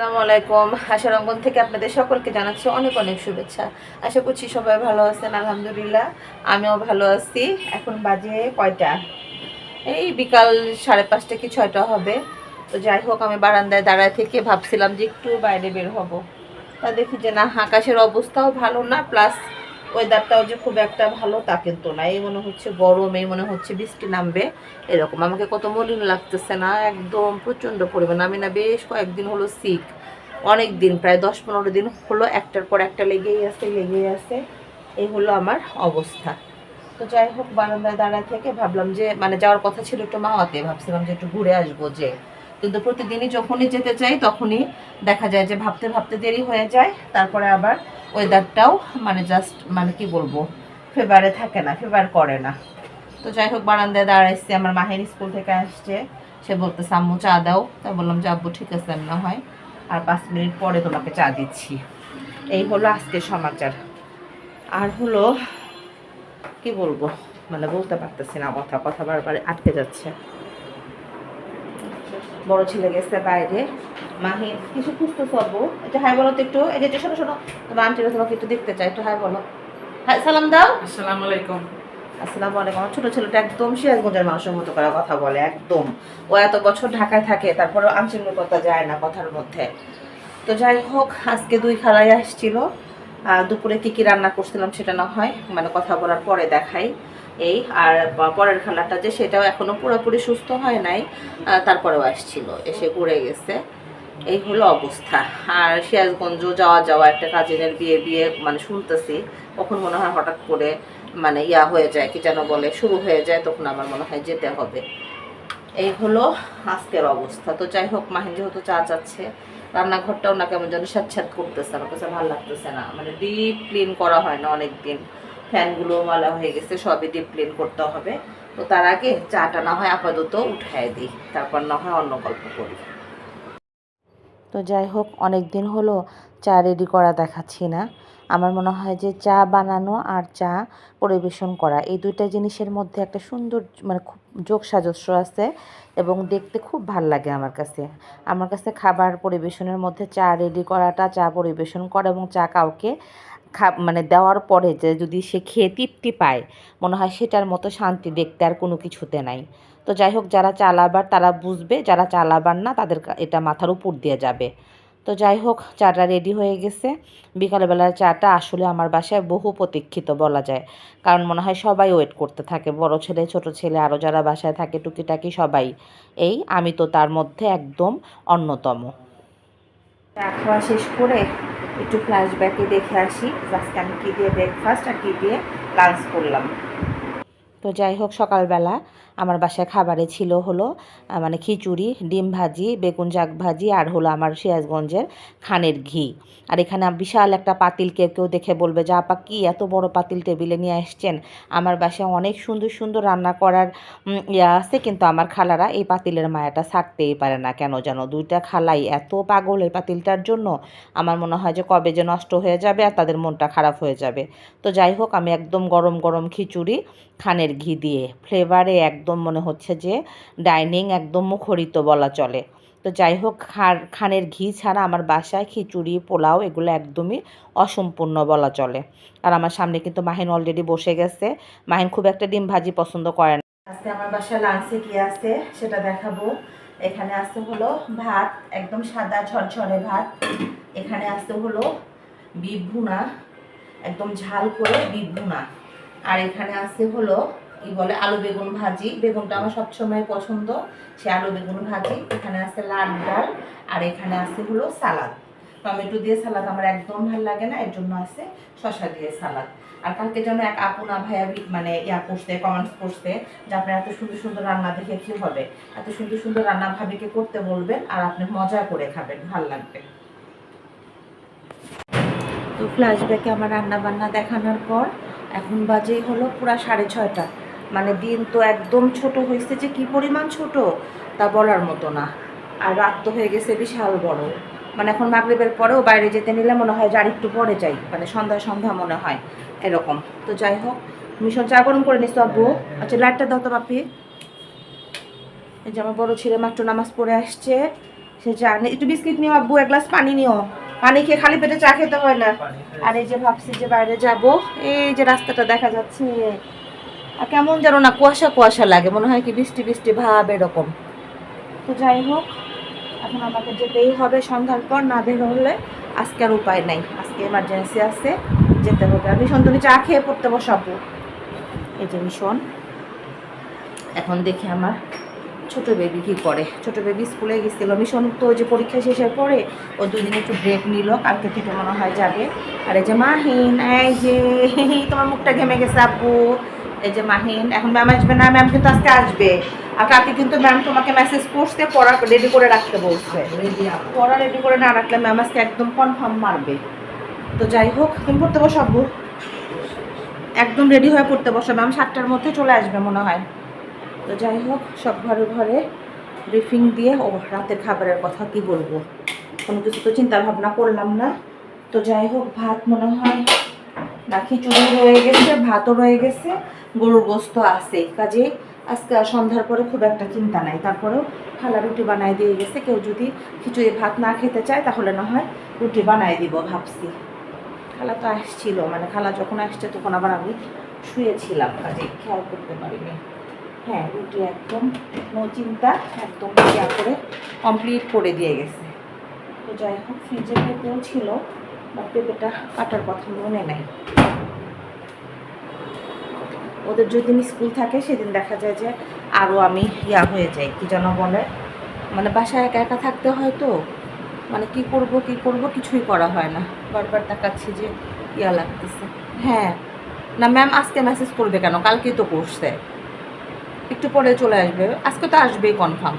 আসসালামু আলাইকুম। আশা অঙ্গন থেকে আপনাদের সকলকে জানাচ্ছি অনেক অনেক শুভেচ্ছা। আশা করছি সবাই ভালো আছেন, আলহামদুলিল্লাহ। আমিও ভালো আছি। এখন বাজে কয়টা? এই বিকাল সাড়ে পাঁচটা কি ছয়টা হবে। তো যাই হোক, আমি বারান্দায় দাঁড়ায় থেকে ভাবছিলাম যে একটু বাইরে বের হব। তা দেখি যে না, আকাশের অবস্থাও ভালো না প্লাস ওয়েদারটাও যে খুব একটা ভালো তা কিন্তু না। এই মনে হচ্ছে গরম, এই মনে হচ্ছে বৃষ্টি নামবে। এরকম। আমাকে কত মলিন লাগতেছে না? একদম প্রচণ্ড পরিমাণ। আমি না বেশ কয়েকদিন হলো সিক অনেক দিন প্রায় দশ পনেরো দিন হলো একটার পর একটা লেগেই আছে লেগেই আছে। এই হলো আমার অবস্থা। তো যাই হোক, বারান্দায় দাঁড়ায় থেকে ভাবলাম যে মানে যাওয়ার কথা ছিল একটু মাওয়াতে। ভাবছিলাম যে একটু ঘুরে আসব যে। কিন্তু প্রতিদিনই যখনই যেতে চাই, তখনই দেখা যায় যে ভাবতে ভাবতে দেরি হয়ে যায়। তারপরে আবার ওয়েদারটাও মানে জাস্ট মানে কি বলব ফেভারে থাকে না ফেভার করে না। তো যাই হোক, বারান্দায় দাঁড়াইছি আমার মাহের স্কুল থেকে আসছে। সে বলতে আম্মু, চা দাও। তাই বললাম, যে আব্বু, ঠিক আছে না হয়। আর পাঁচ মিনিট পরে তোমাকে চা দিচ্ছি। এই হলো আজকের সমাচার। আর হলো কি বলব মানে বলতে পারতেছি না, কথা কথা বারবার আটকে যাচ্ছে। বড় ছেলে গেছে বাইরে। মাহি কিছু খুঁজতে সবু এটা হাই বলো তো একটু। এই যে শোনো শোনো। তোমার আন্টিরা তোমাকে একটু দেখতে চাই একটু হাই বলো। হাই সালাম দাও। আসসালামু আলাইকুম। আসসালামু আলাইকুম। আমার ছোট ছেলেটা একদম সিরাজগঞ্জের মানুষের মতো করে কথা বলে একদম। ও এত বছর ঢাকায় থাকে তারপরে আঞ্চলিকতা যায় না কথার মধ্যে। তো যাই হোক আজকে দুই খালাই আসছিল। দুপুরে কি কি রান্না করছিলাম সেটা না হয় মানে কথা বলার পরে দেখাই। এই, আর পরের খেলাটা যে সেটাও এখনও পুরোপুরি সুস্থ হয় নাই তারপরেও আসছিল, এসে ঘুরে গেছে। এই হলো অবস্থা। আর সিরাজগঞ্জ যাওয়া যাওয়া, একটা কাজিনের বিয়ে বিয়ে মানে শুনতেছি, কখন মনে হয় হঠাৎ করে মানে ইয়া হয়ে যায়, কি যেন বলে, শুরু হয়ে যায়, তখন আমার মনে হয় যেতে হবে। এই হলো আজকের অবস্থা। তো যাই হোক, মাহিন যেহেতু চা চাচ্ছে, রান্নাঘরটাও না কেমন যেন স্যাঁত করতেছে, আমার কাছে ভালো লাগতেছে না। মানে ডিপ ক্লিন করা হয় না অনেক দিন ফ্যানগুলো মালা হয়ে গেছে, সবই ডিপ ক্লিন করতে হবে। তো তার আগে চাটা না হয় আপাতত উঠায় দিই, তারপর না হয় অন্য গল্প করি। তো যাই হোক অনেক দিন হলো চা রেডি করা দেখাচ্ছি না। আমার মনে হয় যে চা বানানো আর চা পরিবেশন করা, এই দুইটা জিনিসের মধ্যে একটা সুন্দর মানে খুব যোগ সাজস্য আছে এবং দেখতে খুব ভালো লাগে আমার কাছে। আমার কাছে খাবার পরিবেশনের মধ্যে চা রেডি করাটা, চা পরিবেশন করা এবং চা কাউকে খা মানে দেওয়ার পরে যে যদি সে খেয়ে তৃপ্তি পায়, মনে হয় সেটার মতো শান্তি দেখতে আর কোনো কিছুতে নাই। তো যাই হোক, যারা চালাবার তারা বুঝবে, যারা চালাবার না তাদের এটা মাথার উপর দিয়ে যাবে। তো যাই হোক, চাটা রেডি হয়ে গেছে। বিকালবেলার চাটা আসলে আমার বাসায় বহু প্রতীক্ষিত বলা যায়। কারণ মনে হয় সবাই ওয়েট করতে থাকে, বড় ছেলে, ছোট ছেলে আরও যারা বাসায় থাকে, টুকিটাকি সবাই। এই, আমি তো তার মধ্যে একদম অন্যতম। চা খাওয়া শেষ করে একটু ফ্ল্যাশব্যাকে দেখে আসি। জাস্ট আমি কী দিয়ে ব্রেকফাস্ট আর কী দিয়ে লাঞ্চ করলাম। তো যাই হোক, সকালবেলা আমার বাসায় খাবারে ছিল হলো মানে খিচুড়ি, ডিম ভাজি, বেগুন শাক ভাজি আর হলো আমার সিরাজগঞ্জের খানের ঘি। আর এখানে বিশাল একটা পাতিল কেউ কেউ দেখে বলবে যে, আপা, কি এত বড় পাতিল টেবিলে নিয়ে আসছেন? আমার বাসায় অনেক সুন্দর সুন্দর রান্না করার ইয়া আছে, কিন্তু আমার খালারা এই পাতিলের মায়াটা ছাড়তেই পারে না। কেন যেন দুইটা খালাই এত পাগল এই পাতিলটার জন্য। আমার মনে হয় যে কবে যে নষ্ট হয়ে যাবে আর তাদের মনটা খারাপ হয়ে যাবে। তো যাই হোক, আমি একদম গরম গরম খিচুড়ি, খানের ঘি দিয়ে, ফ্লেভারে একদম মনে হচ্ছে যে ডাইনিং একদম মুখরিত বলা চলে। তো যাই হোক খানের ঘি ছাড়া আমার বাসায় খিচুড়ি, পোলাও এগুলো একদমই অসম্পূর্ণ বলা চলে। আর আমার সামনে কিন্তু মাহিন অলরেডি বসে গেছে। মাহিন খুব একটা ডিম ভাজি পছন্দ করে না। আজকে আমার বাসায় লাঞ্চে কি আছে সেটা দেখাবো। এখানে আছে হলো ভাত, একদম সাদা ঝরঝরে ভাত। এখানে আছে হলো বিফ ভুনা, একদম ঝাল করে বিফ ভুনা। আর এখানে আছে হলো কি বলে আলু বেগুন ভাজি। বেগুনটা আমার সবসময় পছন্দ। সে আলু বেগুন ভাজি এখানে আছে লাল ডাল আর এখানে আছে হলো সালাদ। টমেটো দিয়ে সালাদ আমার একদম ভালো লাগে না এর জন্য আছে শশা দিয়ে সালাদ। আর কালকে যেন এক আপুনা ভাইয়া মানে ইয়া করতে কমেন্টস করতে যে আপনার এত সুন্দর সুন্দর রান্না দেখে কি হবে? এত সুন্দর সুন্দর রান্না ভাবিকে করতে বলবেন আর আপনি মজা করে খাবেন ভালো লাগবে। তো ফ্ল্যাশব্যাকে আমার রান্না বান্না দেখানোর পর এখন বাজে হলো পুরা সাড়ে ছয়টা। মানে দিন তো একদম ছোট হয়েছে যে কি পরিমাণ ছোট তা বলার মতো না। আর রাত তো হয়ে গেছে বিশাল বড়। মানে এখন মাগরিবের পরেও বাইরে যেতে নিলে মনে হয় যে আর একটু পরে যাই মানে সন্ধ্যা সন্ধ্যা মনে হয় এরকম। তো যাই হোক মিশন চা গরম করে নিস আব্বু। আচ্ছা লাইটটা দাও তো বাপি। এই যে আমার বড় ছেলে মাত্র নামাজ পড়ে আসছে সে জানে একটু বিস্কিট নিও আব্বু এক গ্লাস পানি নিও। পানি খেয়ে খালি পেটে চা খেতে হয় না। আর এই যে ভাবছি যে বাইরে যাব এই যে রাস্তাটা দেখা যাচ্ছে। কেমন যেন না কুয়াশা কুয়াশা লাগে, মনে হয় কি বৃষ্টি বৃষ্টি ভাব এরকম। তো যাই হোক, এখন আমাকে যেতেই হবে সন্ধ্যার পর, না বের হলে আজকে আর উপায় নাই। আজকে এমার্জেন্সি আছে, যেতে হবে। আমি সন্তুনি চা খেয়ে পড়তে বসাবো এই যে মিশন এখন দেখি আমার ছোট বেবি কি করে। ছোট বেবি স্কুলে গেছিল। মিশন তো যে পরীক্ষা শেষের পরে ও দুদিন একটু ব্রেক নিল। কালকে থেকে মনে হয় যাবে। আর এই যে মাহিন এই যে, তোমার মুখটা ঘেমে গেছে আব্বু এই যে মাহিন এখন ম্যাম আসবে না ম্যাম কিন্তু আজকে আসবে। আর কালকে কিন্তু ম্যাম তোমাকে মেসেজ করতে পড়া রেডি করে রাখতে বলছে। পড়া রেডি করে না রাখলে ম্যাম আজকে একদম কনফার্ম মারবে। তো যাই হোক তুমি পড়তে বসো আব্বু। একদম রেডি হয়ে পড়তে বসো। ম্যাম সাতটার মধ্যে চলে আসবে মনে হয়। তো যাই হোক সব ঘরে ঘরে ব্রিফিং দিয়ে ও রাতের খাবারের কথা কি বলব? কোনো কিছু তো চিন্তা ভাবনা করলাম না। তো যাই হোক ভাত মনে হয় না খিচুড়ি রয়ে গেছে, ভাতও রয়ে গেছে, গরুর গোস্ত আছে কাজে আজকে সন্ধ্যার পরে খুব একটা চিন্তা নাই। তারপরেও খালা রুটি বানাই দিয়ে গেছে। কেউ যদি খিচুড়ি ভাত না খেতে চায়, তাহলে না হয় রুটি বানাই দিব ভাবছি। খালা তো আসছিল মানে খালা যখন আসছে তখন আবার আমি শুয়েছিলাম কাজে খেয়াল করতে পারিনি। হ্যাঁ রুটি একদম নো চিন্তা, একদম করে কমপ্লিট করে দিয়ে গেছে। তো যাই হোক ফ্রিজে পেঁপেও ছিল। বা পেঁপেটা কাটার কথা মনে নাই। ওদের যেদিন স্কুল থাকে, সেদিন দেখা যায় যে আরও আমি ইয়া হয়ে যাই, কি যেন বলে। মানে বাসায় একা একা থাকতে হয় তো। মানে কি করব কি করব কিছুই করা হয় না। বারবার তাকাচ্ছি যে ইয়া লাগতেছে। হ্যাঁ। না ম্যাম আজকে মেসেজ করবে কেন? কালকেই তো করছে। একটু পরে চলে আসবে। আজকে তো আসবেই কনফার্ম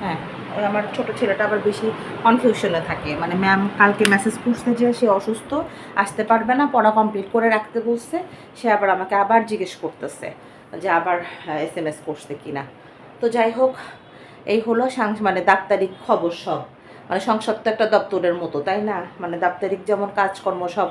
হ্যাঁ। ওই আমার ছোট ছেলেটা আবার বেশি কনফিউশনে থাকে। মানে ম্যাম কালকে মেসেজ করছে যে সে অসুস্থ, আসতে পারবে না, পড়া কমপ্লিট করে রাখতে বলছে, সে আবার আমাকে আবার জিজ্ঞেস করতেছে যে আবার এস এম এস করছে কি না তো যাই হোক, এই হলো সাংস মানে ডাক্তারি খবর সব। মানে সংসার তো একটা দপ্তরের মতো, তাই না? মানে দাপ্তরিক যেমন কাজকর্ম সব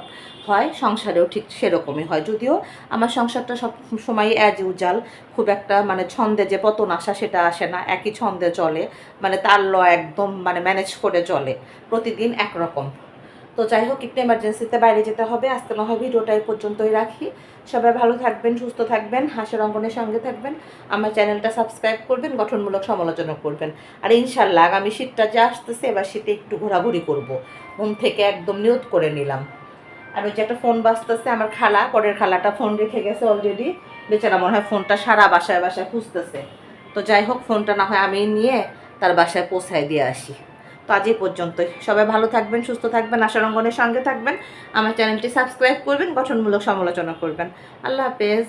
হয়, সংসারেও ঠিক সেরকমই হয়। যদিও আমার সংসারটা সব সময় অ্যাজ উজাল খুব একটা মানে ছন্দে যে পতন আসা সেটা আসে না, একই ছন্দে চলে। মানে তার ল একদম মানে ম্যানেজ করে চলে। প্রতিদিন একরকম। তো যাই হোক, একটু এমার্জেন্সিতে বাইরে যেতে হবে। আজকে না হয় ভিডিওটা পর্যন্তই রাখি। সবাই ভালো থাকবেন, সুস্থ থাকবেন, হাসের অঙ্গনের সঙ্গে থাকবেন। আমার চ্যানেলটা সাবস্ক্রাইব করবেন, গঠনমূলক সমালোচনা করবেন। আর ইনশাল্লাহ আগামী শীতটা যে আসতেছে, এবার শীতে একটু ঘোরাঘুরি করব। ঘুম থেকে একদম নিয়ত করে নিলাম। আর ওই যে একটা ফোন বাজতেছে, আমার খালা, পরের খালাটা ফোন রেখে গেছে অলরেডি বেচারা মনে হয় ফোনটা সারা বাসায় বাসায় খুঁজতেছে। তো যাই হোক ফোনটা না হয় আমি নিয়ে তার বাসায় পৌঁছায় দিয়ে আসি। তো আজ পর্যন্তই। সবাই ভালো থাকবেন, সুস্থ থাকবেন আশারঙ্গনের সঙ্গে থাকবেন। আমার চ্যানেলটি সাবস্ক্রাইব করবেন, গঠনমূলক সমালোচনা করবেন। আল্লাহ হাফেজ।